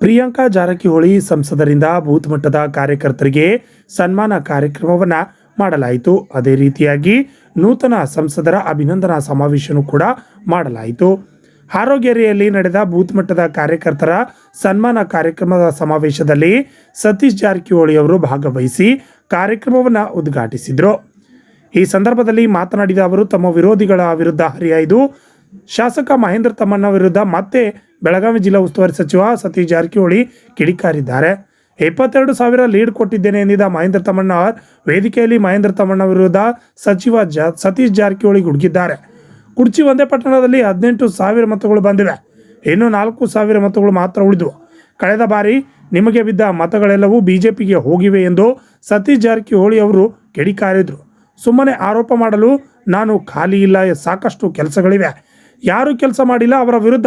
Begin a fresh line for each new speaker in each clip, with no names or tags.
Priyanka Jarkiholi ಸಂಸದರಿಂದ booth ಮಟ್ಟದ ಕಾರ್ಯಕರ್ತರಿಗೆ ಸನ್ಮಾನ ಕಾರ್ಯಕ್ರಮವನ್ನು ಮಾಡಲಾಯಿತು. ಅದೇ ರೀತಿಯಾಗಿ ನೂತನ ಸಂಸದರ ಅಭಿನಂದನಾ ಸಮಾವೇಶನೂ ಕೂಡ ಮಾಡಲಾಯಿತು. ಆರೋಗ್ಯರಿಯಲ್ಲಿ ನಡೆದ ಬೂತ್ ಮಟ್ಟದ ಕಾರ್ಯಕರ್ತರ ಸನ್ಮಾನ ಕಾರ್ಯಕ್ರಮದ ಸಮಾವೇಶದಲ್ಲಿ ಸತೀಶ್ ಜಾರಕಿಹೊಳಿ ಅವರು ಭಾಗವಹಿಸಿ ಕಾರ್ಯಕ್ರಮವನ್ನು ಉದ್ಘಾಟಿಸಿದರು. ಈ ಸಂದರ್ಭದಲ್ಲಿ ಮಾತನಾಡಿದ ಅವರು, ತಮ್ಮ ವಿರೋಧಿಗಳ ವಿರುದ್ಧ ಹರಿಯಾಯ್ದು ಶಾಸಕ ಮಹೇಂದ್ರ ತಮ್ಮಣ್ಣ ವಿರುದ್ಧ ಮತ್ತೆ ಬೆಳಗಾವಿ ಜಿಲ್ಲಾ ಉಸ್ತುವಾರಿ ಸಚಿವ ಸತೀಶ್ ಜಾರಕಿಹೊಳಿ ಕಿಡಿಕಾರಿದ್ದಾರೆ. ಇಪ್ಪತ್ತೆರಡು ಸಾವಿರ ಲೀಡ್ ಕೊಟ್ಟಿದ್ದೇನೆ ಎಂದಿದ್ದ ಮಹೇಂದ್ರ ತಮ್ಮಣ್ಣ ವೇದಿಕೆಯಲ್ಲಿ ಮಹೇಂದ್ರ ತಮ್ಮಣ್ಣ ವಿರುದ್ಧ ಸಚಿವ ಜ, ಸತೀಶ್ ಜಾರಕಿಹೊಳಿ ಗುಡುಗಿದ್ದಾರೆ. ಕುರ್ಚಿ ಒಂದೇ ಪಟ್ಟಣದಲ್ಲಿ ಹದಿನೆಂಟು ಸಾವಿರ ಮತಗಳು ಬಂದಿವೆ. ಇನ್ನು ನಾಲ್ಕು ಸಾವಿರ ಮತಗಳು ಮಾತ್ರ ಉಳಿದವು. ಕಳೆದ ಬಾರಿ ನಿಮಗೆ ಬಿದ್ದ ಮತಗಳೆಲ್ಲವೂ ಬಿಜೆಪಿಗೆ ಹೋಗಿವೆ ಎಂದು ಸತೀಶ್ ಜಾರಕಿಹೊಳಿ ಅವರು ಕಿಡಿಕಾರಿದ್ರು. ಸುಮ್ಮನೆ ಆರೋಪ ಮಾಡಲು ನಾನು ಖಾಲಿ ಇಲ್ಲ, ಸಾಕಷ್ಟು ಕೆಲಸಗಳಿವೆ. ಯಾರು ಕೆಲಸ ಮಾಡಿಲ್ಲ, ಅವರ ವಿರುದ್ಧ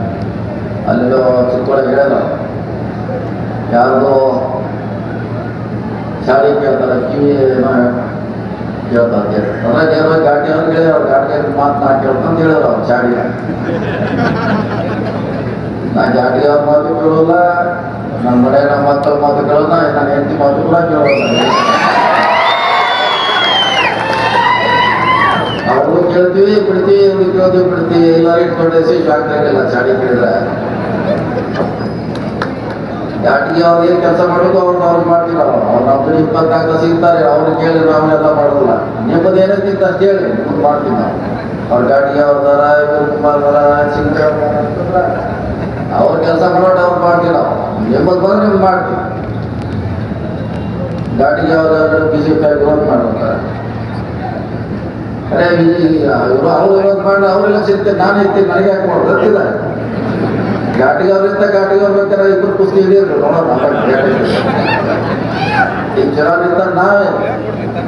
ಕೇಳ್ತಾರೆ ಕಿವಿ ಏನೋ ಕೇಳ್ತಾರೆ ಅದ್ರ ನೇರವಾಗಿ ಗಾಡಿ ಅವ್ರಿಗೆ ಹೇಳಿ ಅವ್ರು ಗಾಡಿ ಮಾತು ನಾ ಕೇಳ್ಕೊಂತ ಹೇಳಿದ್ರು ಅವ್ರು ಶಾಡಿ ನಾ ಗಾಡಿ ಅವ್ರ ಮಾತು ಕೇಳೋಲ್ಲ ನಮ್ಮ ಮನೆ ನಮ್ಮ ಮಕ್ಕಳ ಮಾತು ಕೇಳೋಲ್ಲ ನನ್ನ ಹೆಂಡತಿ ಮಾತು ಕೂಡ ಕೇಳೋಲ್ಲ ಅವ್ರಿಗೂ ಕೇಳ್ತೀವಿ ಬಿಡ್ತೀವಿ ಇವ್ರಿಗೆ ಕೇಳ್ತೀವಿ ಬಿಡ್ತೀವಿ ಎಲ್ಲರೂ ಇಟ್ಕೊಂಡೇಸಿ ಆಗ್ತಾ ಇರಲಿಲ್ಲ ಶಾಡಿ ಕೇಳಿದ್ರೆ ಯಾಟಿಗೆ ಅವ್ರು ಏನು ಕೆಲಸ ಮಾಡೋದು ಅವ್ರು ಅವ್ರು ಮಾಡ್ತೀವಿ ನಾವು ಅವ್ರು ನಮ್ಮ ಇಪ್ಪತ್ನಾಲ್ಕು ತಾಸು ಇರ್ತಾರೆ ಅವ್ರು ಕೇಳಿ ನಾವೆಲ್ಲ ಮಾಡೋದಿಲ್ಲ ನಿಮ್ಮದು ಏನಕ್ಕಿಂತ ಅಷ್ಟು ಹೇಳಿ ಮುಂದೆ ಮಾಡ್ತೀವಿ ನಾವು ಅವ್ರ ಗಾಡಿಗೆ ಅವ್ರ ದರ ಇವ್ರ ಕುಮಾರ್ ದರ ಚಿಂಕ ಅವ್ರ ಕೆಲಸ ಮಾಡೋಣ ಅವ್ರು ಮಾಡ್ತೀವಿ ನಾವು ನಿಮ್ಮದು ಬಂದ್ರೆ ನಿಮ್ಗೆ ಮಾಡ್ತೀವಿ ಗಾಡಿಗೆ ಅವ್ರು ಬಿ ಜೆ ಪಿ ವಿರೋಧ ಮಾಡ್ತಾರೆ ಅರೆ ಇವರು ಅವ್ರು ವಿರೋಧ ಮಾಡಿ ಅವರೆಲ್ಲ ಸಿಗ್ತೇನೆ ನಾನು ಇರ್ತೀನಿ ನನಗೆ ಯಾಕೆ ಮಾಡೋದು ಗೊತ್ತಿಲ್ಲ ಘಾಟಿಗವ್ರಿಂದ ಘಾಟಿಗವ್ರ ಬೇಕಾದ್ರೆ ಇಬ್ಬರು ಕುಸ್ತಿ ಹಿಡಿಯೋರು ನೋಡೋಣ ಈಗ ಚೆನ್ನಾಗಿರ್ತ ನಾವೇ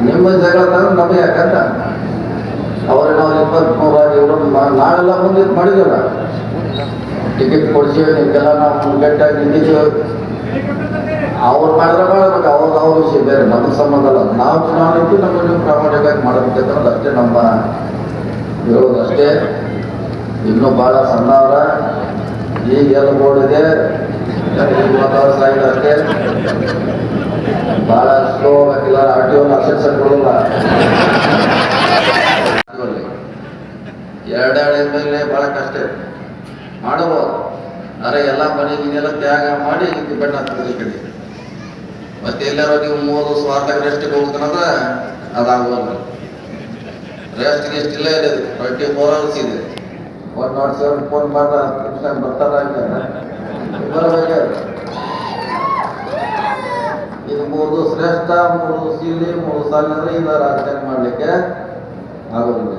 ನಿಮ್ಮ ಜಗಳ ತಂದು ನಮಗೆ ಯಾಕಂತ? ಅವ್ರಿಗೆ ನಾವು ಇಪ್ಪತ್ಮೂರಾಗಿ ಇವರು ನಾವೆಲ್ಲ ಮುಂದೆ ಮಾಡಿದಲ್ಲ ಟಿಕೆಟ್ ಕೊಡ್ಸೀವಿ ನಿಮಗೆಲ್ಲ ನಾವು ಗಟ್ಟಿಯಾಗಿ ನಿಂತಿದ್ದೀವಿ ಅವ್ರು ಮಾಡಿದ್ರೆ ಮಾಡಬೇಕು ಅವ್ರದ್ದು ಅವ್ರ ವಿಷಯ, ಬೇರೆ ನಮಗೆ ಸಂಬಂಧ ಅಲ್ಲ ನಾವು ಚುನಾವಣೆ ಇದ್ದು ನಮ್ಮನ್ನು ಪ್ರಾಮಾಣಿಕವಾಗಿ ಮಾಡಬೇಕಂದ್ರೆ ಅಷ್ಟೇ ನಮ್ಮ ವಿರೋಧ ಅಷ್ಟೇ. ಇನ್ನೂ ಭಾಳ ಸಣ್ಣವರ. ಈಗ ಎಲ್ಲ ಮೂವತ್ತಾರು ಸಾವಿರ ಅಷ್ಟೇ ಭಾಳ ಸ್ಲೋ ಆಗಿಲ್ಲ ಆರ್ ಟಿ ಒ ಲಕ್ಷ ಕೊಡಲ್ಲ. ಎರಡೆರಡು ಭಾಳ ಕಷ್ಟ. ಮಾಡಬಹುದು. ಅರೆ ಎಲ್ಲ ಮನೆ ಗಿನೆಲ್ಲ ತ್ಯಾಗ ಮಾಡಿ ಡಿಪೆಂಡ್ ಆಗ್ತದೆ ಈ ಕಡೆ ಮತ್ತೆ ಎಲ್ಲರೂ ನೀವು ಮೂರು ಸ್ವಾರ್ಥ ರೆಸ್ಟಿಗೆ ಹೋಗ್ತಾನಂದ್ರೆ ಅದಾಗೋಲ್ಲ. ರೆಸ್ಟ್ ಗಿಸ್ಟ್ ಇಲ್ಲ ಇದೆ. ಟ್ವೆಂಟಿ ಫೋರ್ ಅವರ್ಸ್ ಇದೆ. ಒನ್ ನಾಟ್ ಸೆವೆನ್ ಫೋನ್ ಮಾಡ್ದ ಹತ್ತು ಬರ್ತಾರ ಇದು ಮೂರು ಶ್ರೇಷ್ಠ, ಮೂರು ಸೀಳಿ, ಮೂರು ಸಾಲ ಅಂದ್ರೆ ಇಲ್ಲ ರಾಜಕಾರಣ ಮಾಡಲಿಕ್ಕೆ ಆಗೋದಿಲ್ಲ.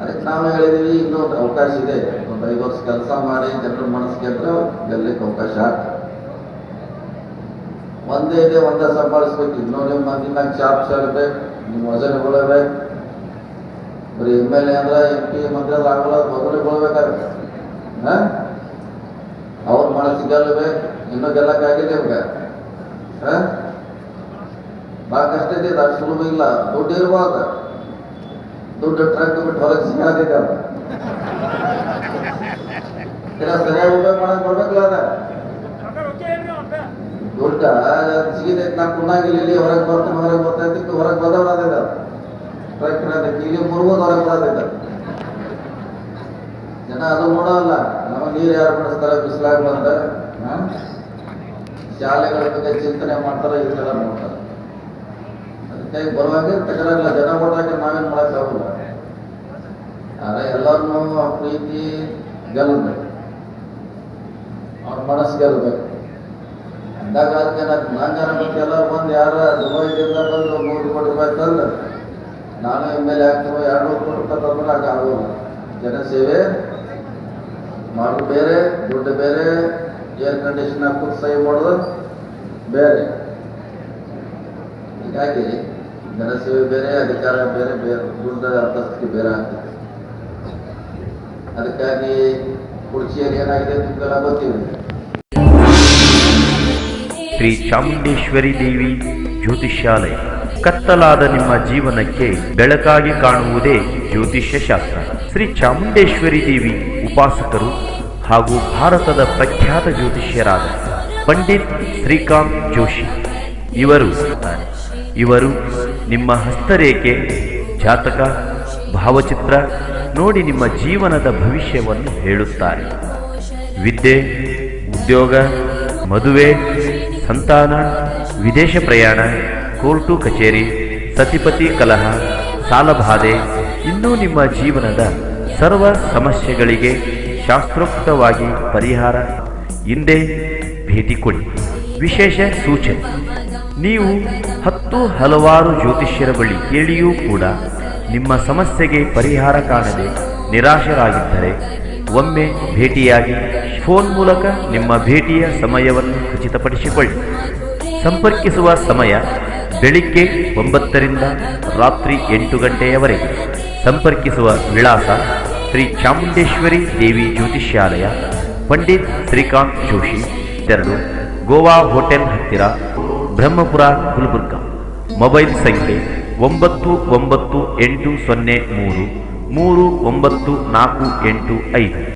ಅದಕ್ಕೆ ನಾವು ಹೇಳಿದೀವಿ, ಇನ್ನೊಂದು ಅವಕಾಶ ಇದೆ. ಒಂದು ಐದು ವರ್ಷ ಕೆಲಸ ಮಾಡಿ, ಜನರ ಮನಸ್ಸು ಗೆದ್ರೆ ಗೆಲ್ಲಕ್ಕೆ ಅವಕಾಶ ಆಗ್ತದೆ. ಒಂದೇ ಇದೆ, ಒಂದೇ ಸಂಭಾಳಿಸ್ಬೇಕು. ಇನ್ನೂ ನಿಮ್ಮ ಮಂದಿನಾಗ ಚಾಪ್ ಬೇಕು ನಿಮ್ಮ ವಜನಗೊಳ್ಳಬೇಕು ಬರೀ ಎಂ ಎಲ್ ಎ ಅಂದ್ರೆ ಎಂ ಪಿ ಮಂತ್ರಿ ಅಂದ್ರೆ ಆಗಲ್ಲ ಬದಲಿಗೊಳ್ಬೇಕಾಗುತ್ತೆ ಹಾಂ? ಅವ್ರ ಮನಸ್ಸಿಗೆ ಗೆಲ್ಲವೇ ಇನ್ನೂ ಗೆಲ್ಲಕ್ಕಾಗಿದೆ ಇವಾಗ ಹಾಂ? ಭಾಳ ಕಷ್ಟ ಇದೆ, ಅದು ಸುಲಭ ಇಲ್ಲ. ದುಡ್ಡು ಇರಬಾರ್ದು ದುಡ್ಡು ಟ್ರಕ್ ಬಿಟ್ಟು ಹೊರಗೆ ಸಿಗಾದಿದೆ ಸರಿಯಾಗಿ ಉಪಯೋಗ ಮಾಡಕ್ ಬರ್ಬೇಕಲ್ಲ ಅದ. ದುಡ್ಡ ಸಿಗಿದೆ ನಾ ಕುಣಾಗಿಲ್ಲ ಹೊರಗೆ ಬರ್ತೀನಿ, ಹೊರಗೆ ಬರ್ತಾ ಇದ್ದಕ್ಕೆ ಹೊರಗೆ ಬದಲಾದ ಟ್ರಕ್ ಇಲ್ಲಿ ಮುರುಗೋದು ಹೊರಗೆ ಜನ ಅದು ನೋಡೋಲ್ಲ ನಾವು ನೀರು ಯಾರು ಬಿಡಿಸ್ತಾರೆ ಬಿಸಿಲಾಗ್ಲಂತ ಶಾಲೆಗಳ ಬಗ್ಗೆ ಚಿಂತನೆ ಮಾಡ್ತಾರೆ ಇದೆಲ್ಲ ನೋಡ್ತಾರೆ ಅದಕ್ಕೆ ಬರುವಾಗ ತಕರಾರಿಲ್ಲ ಜನ ಓಟಾಕೆ ನಾವೇನು ಮಾಡೋಕ್ಕಾಗಲ್ಲ. ಆದರೆ ಎಲ್ಲರನ್ನೂ ಪ್ರೀತಿ ಗೆಲ್ಲಬೇಕು ಅವ್ರ ಮನಸ್ಸು ಗೆಲ್ಲಬೇಕು ಅಂದಾಗ ಅದಕ್ಕೆ ನಂಗಾರ ಮತ್ತೆ ಎಲ್ಲರೂ ಬಂದು ಯಾರ ದುಬೈದಿಂದ ಬಂದು ನೂರು ಕೋಟಿ ರೂಪಾಯಿ ತಂದು ನಾನು ಎಂ ಎಲ್ ಎ ಆಗ್ತೀವೋ ಎರಡು ನೂರು ಹಾಗೆ ಆಗೋಲ್ಲ. ಜನಸೇವೆ ಮಾಡು ಬೇರೆ, ದುಡ್ಡು ಬೇರೆ, ಏರ್ ಕಂಡೀಷನ್ ಹಾಕೋದು ಸಹಿ ಮಾಡೋದು ಬೇರೆ. ಹೀಗಾಗಿ ಜನಸೇವೆ ಬೇರೆ, ಅಧಿಕಾರ ಬೇರೆ ಬೇರೆ, ದುಡ್ಡ ಅಂತಸ್ತಿ ಬೇರೆ ಆಗ್ತದೆ. ಅದಕ್ಕಾಗಿ ಕುರ್ಚಿಯಲ್ಲಿ ಏನಾಗಿದೆ ತುಂಬೆಲ್ಲ
ಶ್ರೀ ಚಾಮುಂಡೇಶ್ವರಿ ದೇವಿ ಜ್ಯೋತಿಷ್ಯಾಲಯ. ಕತ್ತಲಾದ ನಿಮ್ಮ ಜೀವನಕ್ಕೆ ಬೆಳಕಾಗಿ ಕಾಣುವುದೇ ಜ್ಯೋತಿಷ್ಯ ಶಾಸ್ತ್ರ ಶ್ರೀ ಚಾಮುಂಡೇಶ್ವರಿ ದೇವಿ ಉಪಾಸಕರು ಹಾಗೂ ಭಾರತದ ಪ್ರಖ್ಯಾತ ಜ್ಯೋತಿಷ್ಯರಾದ ಪಂಡಿತ್ ಶ್ರೀಕಾಂತ್ ಜೋಶಿ. ಇವರು ಇವರು ನಿಮ್ಮ ಹಸ್ತರೇಖೆ, ಜಾತಕ, ಭಾವಚಿತ್ರ ನೋಡಿ ನಿಮ್ಮ ಜೀವನದ ಭವಿಷ್ಯವನ್ನು ಹೇಳುತ್ತಾರೆ. ವಿದ್ಯೆ, ಉದ್ಯೋಗ, ಮದುವೆ, ಸಂತಾನ, ವಿದೇಶ ಪ್ರಯಾಣ ಕೋರ್ಟು ಕಚೇರಿ, ಸತಿಪತಿ ಕಲಹ, ಸಾಲಬಾಧೆ, ಇನ್ನೂ ನಿಮ್ಮ ಜೀವನದ ಸರ್ವ ಸಮಸ್ಯೆಗಳಿಗೆ ಶಾಸ್ತ್ರೋಕ್ತವಾಗಿ ಪರಿಹಾರ. ಹಿಂದೆ ಭೇಟಿ ಕೊಡಿ. ವಿಶೇಷ ಸೂಚನೆ. ನೀವು ಹತ್ತು ಹಲವಾರು ಜ್ಯೋತಿಷ್ಯರ ಬಳಿ ಕೇಳಿಯೂ ಕೂಡ ನಿಮ್ಮ ಸಮಸ್ಯೆಗೆ ಪರಿಹಾರ ಕಾಣದೆ ನಿರಾಶರಾಗಿದ್ದರೆ ಒಮ್ಮೆ ಭೇಟಿಯಾಗಿ ಫೋನ್ ಮೂಲಕ ನಿಮ್ಮ ಭೇಟಿಯ ಸಮಯವನ್ನು ಖಚಿತಪಡಿಸಿಕೊಳ್ಳಿ. ಸಂಪರ್ಕಿಸುವ ಸಮಯ ಬೆಳಿಗ್ಗೆ ಒಂಬತ್ತರಿಂದ ರಾತ್ರಿ ಎಂಟು ಗಂಟೆಯವರೆಗೆ ಸಂಪರ್ಕಿಸುವ ವಿಳಾಸ ಶ್ರೀ ಚಾಮುಂಡೇಶ್ವರಿ ದೇವಿ ಜ್ಯೋತಿಷ್ಯಾಲಯ, ಪಂಡಿತ್ ಶ್ರೀಕಾಂತ್ ಜೋಶಿ, ತೆರಳು, ಗೋವಾ ಹೋಟೆಲ್ ಹತ್ತಿರ, ಬ್ರಹ್ಮಪುರ ಗುಲ್ಬರ್ಗ. ಮೊಬೈಲ್ ಸಂಖ್ಯೆ ಒಂಬತ್ತು ಒಂಬತ್ತು ಎಂಟು ಸೊನ್ನೆ ಮೂರು ಮೂರು ಒಂಬತ್ತು ನಾಲ್ಕು ಎಂಟು ಐದು.